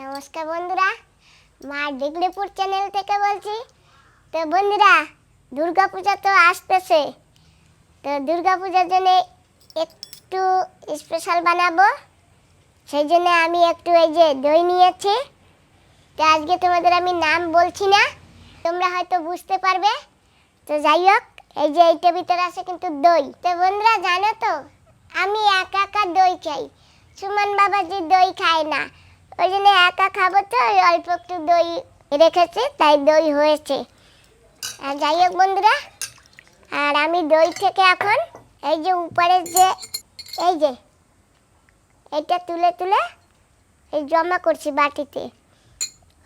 নমস্কার বন্ধুরা, মা ডিগলিপুর চ্যানেল থেকে বলছি, তো বন্ধুরা, দুর্গাপূজা তো আসতেছে, তো দুর্গাপূজার জন্য একটু স্পেশাল বানাবো, সেই জন্য আমি একটু এই যে দই নিয়েছি, তো আজকে তোমাদের আমি নাম বলছি না, তোমরা হয়তো বুঝতে পারবে, তো যাই হোক, এই যে এইটার ভিতরে আছে কিন্তু দই, তো বন্ধুরা জানো তো, আমি একা একা দই খাই, সুমন বাবাজি দই খায় না ওই জন্য একা খাব তো, ওই অল্প একটু দই রেখেছে, তাই দই হয়েছে। আর যাই হোক বন্ধুরা, আর আমি দই থেকে এখন এই যে উপরের যে, এই যে এটা তুলে তুলে এই জমা করছি বাটিতে।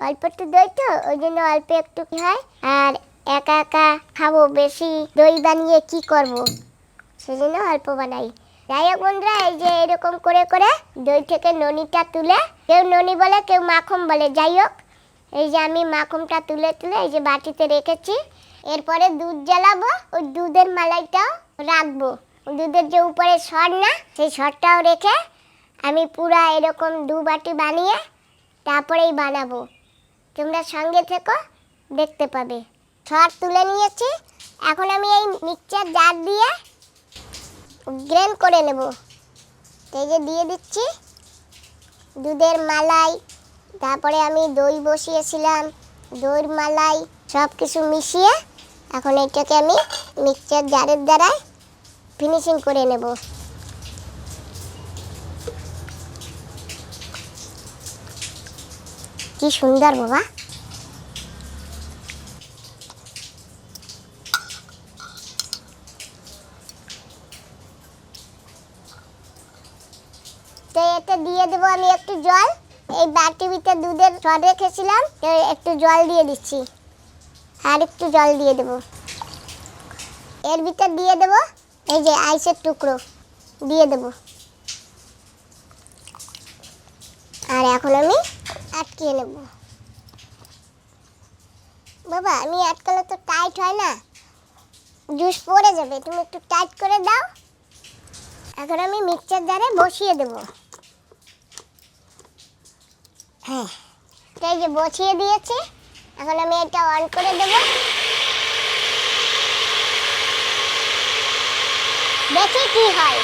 অল্প একটু দই তো, ওই জন্য অল্প একটু কি হয়, আর একা একা খাব, বেশি দই বানিয়ে কি করব? সেই জন্য অল্প বানাই। যাই হোক বন্ধুরা, এই যে এরকম করে করে দই থেকে ননিটা তুলে কেউ ননি বলে, কেউ মাখন বলে। যাই হোক, এই যে আমি মাখনটা তুলে তুলে এই যে বাটিতে রেখেছি। এরপরে দুধ জ্বালাবো, ওই দুধের মালাইটাও রাখব। দুধের যে উপরে সর না, সেই সরটাও রেখে আমি পুরা এরকম দু বাটি বানিয়ে তারপরেই বানাবো। তোমরা সঙ্গে থেকো, দেখতে পাবে। সর তুলে নিয়েছি। এখন আমি এই মিক্সচার জার দিয়ে গ্রেন করে নেব। এই যে দিয়ে দিচ্ছি। দুধের মালাই, তারপরে আমি দই বসিয়েছিলাম দইর মালাই সব কিছু মিশিয়ে এখন এটাকে আমি মিক্সচার জারের দ্বারা ফিনিশিং করে নেব। কি সুন্দর বাবা তো এতে দিয়ে দেবো আমি একটু জল। এই বাটির ভিতরে দুধের সর রেখেছিলাম একটু জল দিয়ে দিচ্ছি। আর একটু জল দিয়ে দেবো। এর ভিতর দিয়ে দেবো, এই যে আইসের টুকরো, দিয়ে দেবো। আর এখন আমি আটকিয়ে নেব। বাবা, আমি আটকালে তো টাইট হয় না। জুস পড়ে যাবে, তুমি একটু টাইট করে দাও। এখন আমি মিক্সচার জারে বসিয়ে দেব। হ্যাঁ যে বসিয়ে দিয়েছি। এখন আমি এটা অন করে দেব। দেখি কি হয়।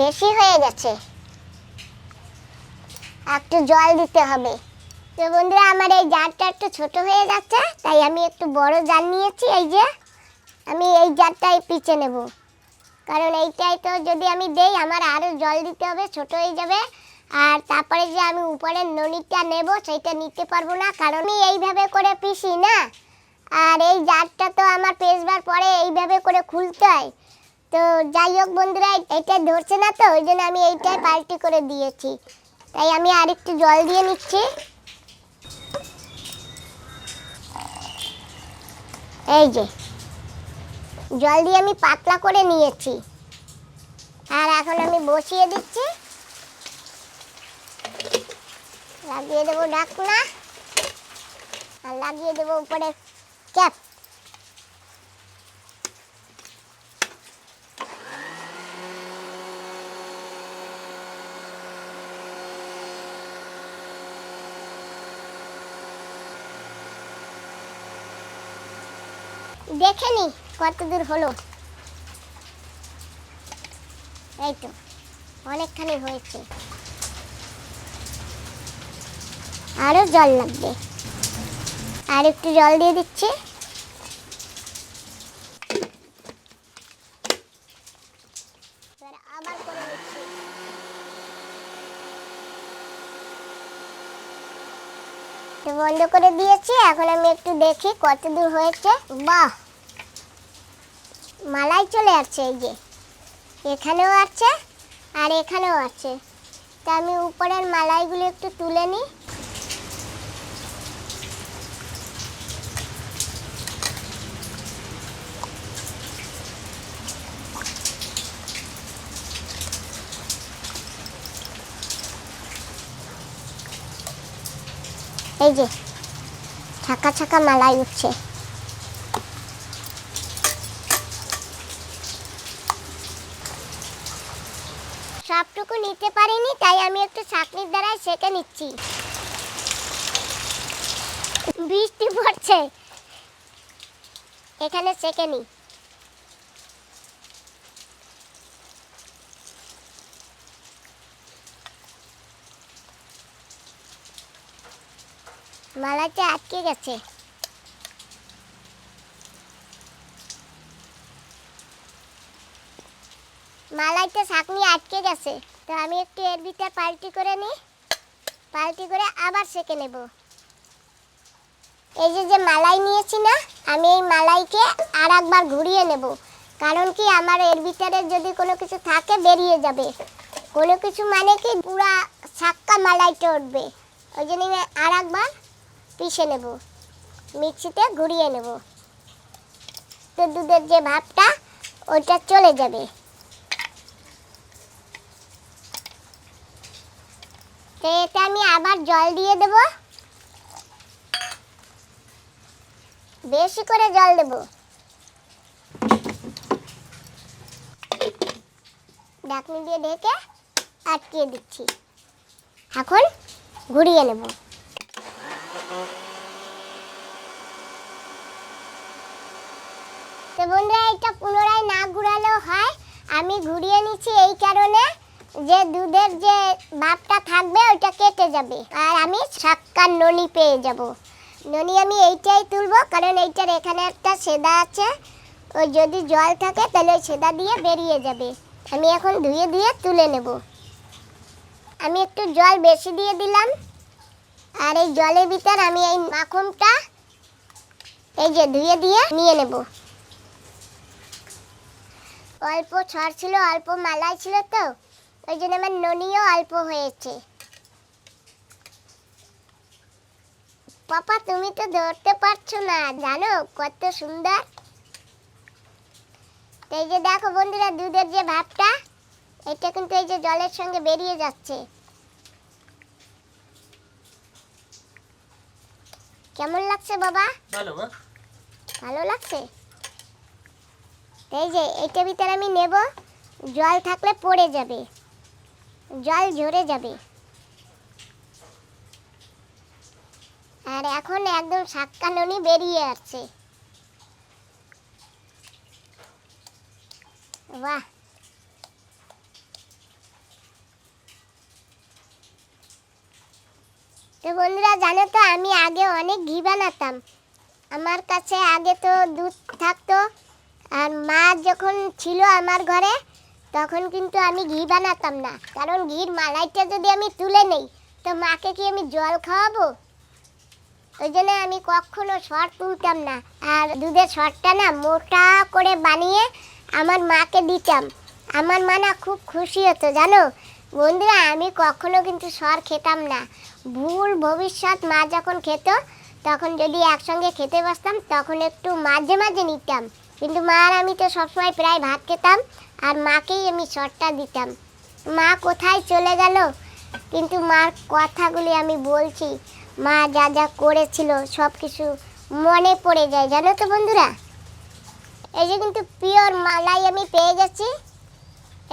বেশি হয়ে গেছে। একটু জল দিতে হবে। তো বন্ধুরা, আমার এই জারটা একটু ছোট হয়ে যাচ্ছে, তাই আমি একটু বড় জার নিয়েছি, এই যে। আমি এই জারটাই পিচে নেব। কারণ এইটাই তো যদি আমি দেই, আমার আরও জল দিতে হবে, ছোট হয়ে যাবে। আর তারপরে যে আমি উপরের ননিটা নেব, সেইটা নিতে পারব না, কারণ এইভাবে করে পিসি না। আর এই জারটা তো আমার পেসবার পরে এইভাবে করে খুলতে হয়। তো যাই হোক বন্ধুরা, এটা ধরছে না তো, ওই জন্য আমি এইটাই পাল্টি করে দিয়েছি। তাই আমি আরেকটু জল দিয়ে নিচ্ছি। এই যে জল দিয়ে আমি পাতলা করে নিয়েছি। আর এখন আমি বসিয়ে দিচ্ছি। লাগিয়ে দেবো ঢাকনা। আর লাগিয়ে দেবো উপরে ক্যাপ। দেখে নি। কত দূর হলো? এই তো, অনেকখানি হয়েছে। আরও জল লাগবে। আর একটু জল দিয়ে দিচ্ছি। দিচ্ছি বন্ধ করে দিয়েছি, এখন আমি একটু দেখি কত দূর হয়েছে। বাহ! মালাই চলে আসছে, এই যে। এখানেও আছে আর এখানেও আছে তা আমি উপরের মালাইগুলো একটু তুলে নিই। এই যে, ছাকা ছাকা মালাই উঠছে সবটুকু নিতে পারিনি তাই আমি একটু ছাঁকনির দ্বারাই সেকে নিচ্ছি। বৃষ্টি পড়ছে। এখানে সেকে নি। মালাটা আটকে গেছে। মালাইতে ছাকনি আটকে গেছে। তো আমি একটু এর ভিতর পাল্টি করে নিই। পাল্টি করে আবার সেকে নেব। এই যে যে মালাই নিয়েছি না, আমি এই মালাইকে আর একবার ঘুরিয়ে নেব। কারণ কি, আমার এর ভিতরে যদি কোনো কিছু থাকে, বেরিয়ে যাবে। কোনো কিছু মানে কি, পুরা ছাক্কা মালাইতে উঠবে। ওই জন্য আমি আর একবার পিষে নেব। মিক্সিতে ঘুরিয়ে নেব। তো দুধের যে ভাবটা, ওইটা চলে যাবে। তো এতে আমি আবার জল দিয়ে দেব। বেশি করে জল দেব। ঢাকনি দিয়ে ঢেকে আটকিয়ে দিচ্ছি। এখন ঘুরিয়ে নেব। তো বন্ধুরা, এটা পুনরায় না ঘুরালেও হয়। আমি ঘুরিয়ে নিচ্ছি এই কারণে। যে দুধের যে ভাবটা থাকবে, ওইটা কেটে যাবে। আর আমি সাক্কার ননি পেয়ে যাব। ননি আমি এইটাই তুলবো, কারণ এইটার এখানে একটা সেদা আছে। ওই যদি জল থাকে, তাহলে সেদা দিয়ে বেরিয়ে যাবে। আমি এখন ধুয়ে ধুয়ে তুলে নেব। আমি একটু জল বেশি দিয়ে দিলাম। আর এই জলের ভিতর আমি এই মাখনটা এই যে ধুয়ে দিয়ে নিয়ে নেব। অল্প ছড় ছিল, অল্প মালাই ছিল তো। ওই জন্য আমার ননিও অল্প হয়েছে। পাপা তুমি তো ধরতে পারছ না জানো কত সুন্দর? এই যে দেখো বন্ধুরা দুধের যে ভাবটা এটা কিন্তু এই যে জলের সঙ্গে বেরিয়ে যাচ্ছে। কেমন লাগছে বাবা? ভালো মা। ভালো লাগছে? এই যে এইটার ভিতরে আমি নেব জল থাকলে পড়ে যাবে। জল ঝরে যাবে। আর এখন একদম সাক্কাননি বেরিয়ে আসছে। বাহ! তো বন্ধুরা, জানো তো, আমি আগে অনেক ঘি বানাতাম। আমার কাছে আগে তো দুধ থাকতো। আর মা যখন ছিল আমার ঘরে তখন কিন্তু আমি ঘি বানাতাম না। কারণ ঘির মালাইটা যদি আমি তুলে নেই, তো মাকে কি আমি জল খাওয়াবো? ওই জন্য আমি কখনো সর তুলতাম না। আর দুধের সরটা না মোটা করে বানিয়ে আমার মাকে দিতাম। আমার মা না খুব খুশি হতো, জানো? বন্ধুরা, আমি কখনো কিন্তু সর খেতাম না। ভুল ভবিষ্যৎ মা যখন খেত, তখন যদি একসঙ্গে খেতে বসতাম, তখন একটু মাঝে মাঝে নিতাম। কিন্তু মা আর আমি তো সবসময় প্রায় ভাত খেতাম, আর মাকেই আমি সরটা দিতাম। মা কোথায় চলে গেল? কিন্তু মার কথাগুলি আমি বলছি, মা যা যা করেছিল সব কিছু মনে পড়ে যায়, জানো তো বন্ধুরা? এই যে কিন্তু পিওর মালাই আমি পেয়ে গেছি।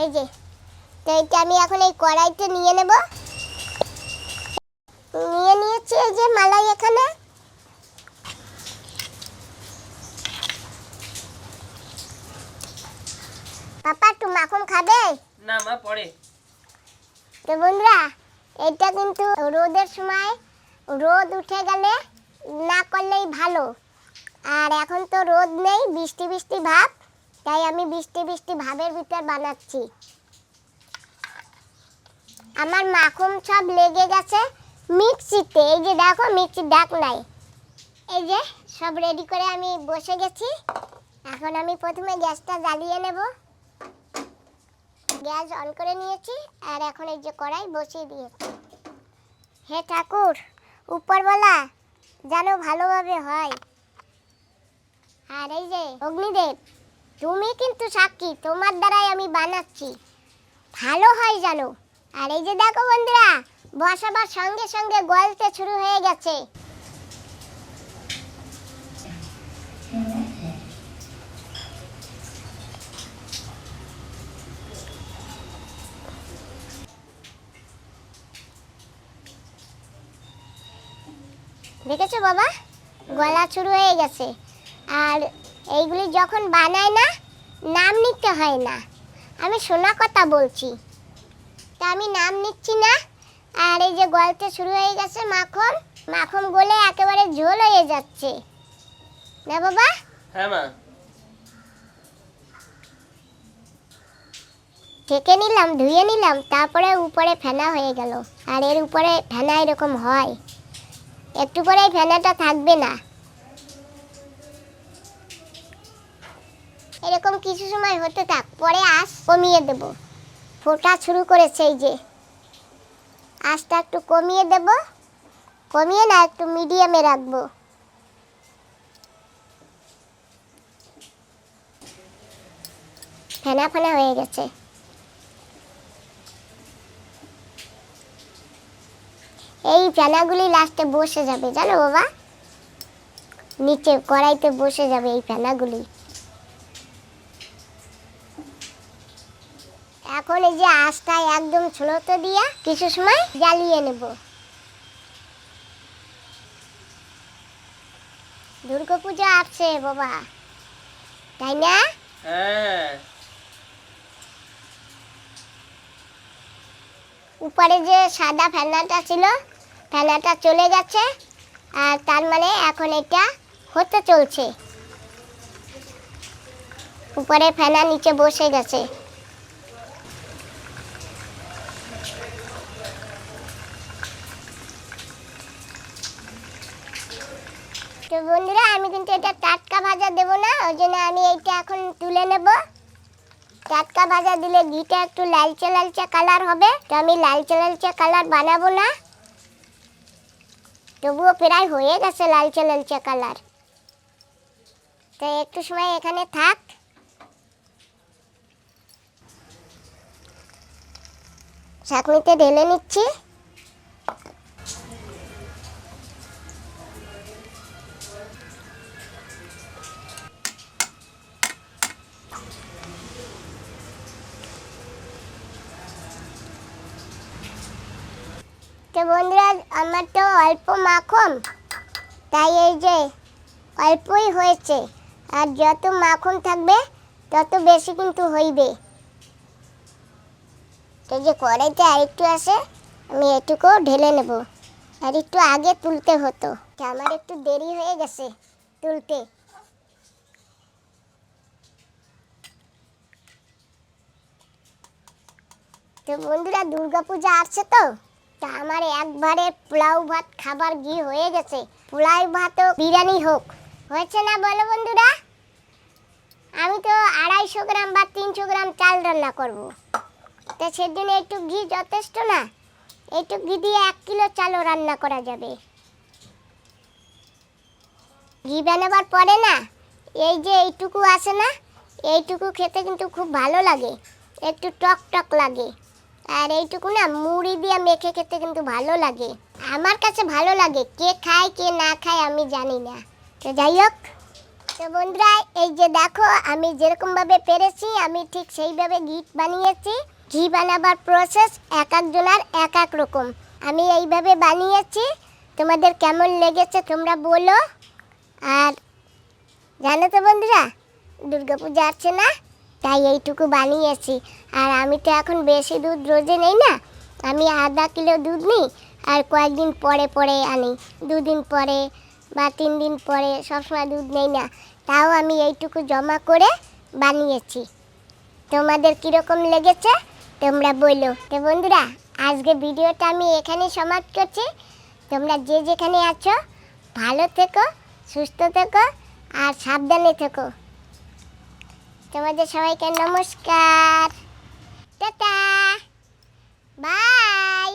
এই যে, তো এইটা আমি এখন এই কড়াইতে নিয়ে নেব। নিয়ে নিয়েছি এই যে মালাই এখানে। পাপা একটু মাখন খাবে? না মা পরে। তো বন্ধুরা এটা কিন্তু রোদের সময় রোদ উঠে গেলে না করলেই ভালো। আর এখন তো রোদ নেই বৃষ্টি বৃষ্টি ভাব তাই আমি বৃষ্টি বৃষ্টি ভাবের ভিতর বানাচ্ছি। আমার মাখন সব লেগে গেছে মিক্সিতে এই যে দেখো মিক্সির ডাক নাই। এই যে সব রেডি করে আমি বসে গেছি। এখন আমি প্রথমে গ্যাসটা জ্বালিয়ে নেব। গ্যাস অন করে নিয়েছি, আর এখন এই যে কড়াই বসিয়ে দিয়েছি। হে ঠাকুর, উপরওয়ালা যেন ভালোভাবে হয়। আর এই যে অগ্নিদেব, তুমি কিন্তু সাক্ষী, তোমার দ্বারাই আমি বানাচ্ছি। ভালো হয় জানো। আর এই যে দেখো বন্ধুরা, বসাবার সঙ্গে সঙ্গে গলতে শুরু হয়ে গেছে। দেখেছ বাবা? গলা শুরু হয়ে গেছে। আর এইগুলি যখন বানায় না নাম নিতে হয় না। আমি শোনা কথা বলছি। তা আমি নাম নিচ্ছি না। আর এই যে গলতে শুরু হয়ে গেছে মাখন মাখন গলে একেবারে ঝোল হয়ে যাচ্ছে। না বাবা? হ্যাঁ মা। ঠেকে নিলাম ধুয়ে নিলাম তারপরে উপরে ফেনা হয়ে গেল। আর এর উপরে ফেনা এরকম হয়। একটু পরে ফেনাটা থাকবে না। এরকম কিছু সময় হতে থাক, পরে আঁচ কমিয়ে দেব। ফোটা শুরু করেছে এই যে। আঁচটা একটু কমিয়ে দেব। কমিয়ে না, একটু মিডিয়ামে রাখব। ফেনা ফেনা হয়ে গেছে। এই ফেনাগুলি লাস্টে বসে যাবে, জানো বাবা? নিচে কড়াইতে বসে যাবে এই ফেনাগুলি। এখন এই যে আঁচটা একদম ছোলতে দিয়া কিছু সময় জ্বালিয়ে নেব। দুর্গা পূজা আসছে বাবা। তাই না? হ্যাঁ। উপরে যে সাদা ফেনাটা ছিল ফেনাটা চলে গেছে, আর তার মানে এখন এটা হতে চলছে। উপরে ফেনা নিচে বসে গেছে। তো বন্ধুরা, আমি কিন্তু এটা টাটকা ভাজা দেবো না, ওই জন্য আমি এইটা এখন তুলে নেব। টাটকা ভাজা দিলে ঘিটা একটু লালচে লালচে কালার হবে। তো আমি লালচে লালচে কালার বানাবো না। তবুও প্রায় হয়ে গেছে লালচে লালচে কালার তো একটু সময় এখানে থাক। চাটনিতে ঢেলে নিচ্ছি। তো বন্ধুরা, আমার তো অল্প মাখন। তাই এই যে অল্পই হয়েছে। আর যত মাখন থাকবে, তত বেশি কিন্তু হইবে। তো যে কড়াইতে আরেকটু আছে, আমি এটুকু ঢেলে নেব। আর একটু আগে তুলতে হতো। আমার একটু দেরি হয়ে গেছে তুলতে। তো বন্ধুরা, দুর্গাপূজা আসছে তো? তা আমার একবারে পোলাও ভাত খাবার ঘি হয়ে গেছে। পোলাও ভাত হোক বিরিয়ানি হোক। হয়েছে না বলো বন্ধুরা? আমি তো আড়াইশো গ্রাম বা তিনশো গ্রাম চাল রান্না করব। তা সেদিনে একটু ঘি যথেষ্ট না? একটু ঘি দিয়ে এক কিলো চালও রান্না করা যাবে। ঘি বানাবার পরে না, এই যে এইটুকু আছে না, এইটুকু খেতে কিন্তু খুব ভালো লাগে। একটু টক টক লাগে। আর এইটুকু না মুড়ি দিয়ে মেখে খেতে কিন্তু ভালো লাগে। আমার কাছে ভালো লাগে, কে খায়, কে না খায় আমি জানি না। তো যাই হোক, তো বন্ধুরা, এই যে দেখো, আমি যেরকমভাবে পেরেছি, আমি ঠিক সেইভাবে ঘি বানিয়েছি। ঘি বানাবার প্রসেস এক একজনের এক এক রকম। আমি এইভাবে বানিয়েছি। তোমাদের কেমন লেগেছে তোমরা বলো। আর জানো তো বন্ধুরা, দুর্গাপূজা আছে না? তাই এইটুকু বানিয়েছি। আর আমি তো এখন বেশি দুধ রোজে নেই না। আমি আধা কিলো দুধ নিই আর কয়েকদিন পরে পরে আনি। দুদিন পরে বা তিন দিন পরে সবসময় দুধ নেই না। তাও আমি এইটুকু জমা করে বানিয়েছি। তোমাদের কীরকম লেগেছে তোমরা বলো। তো বন্ধুরা, আজকে ভিডিওটা আমি এখানে সমাপ্ত করছি। তোমরা যে যেখানে আছো, ভালো থেকো, সুস্থ থেকো আর সাবধানে থেকো। তোমাদের সবাইকে নমস্কার। টাটা। বাই।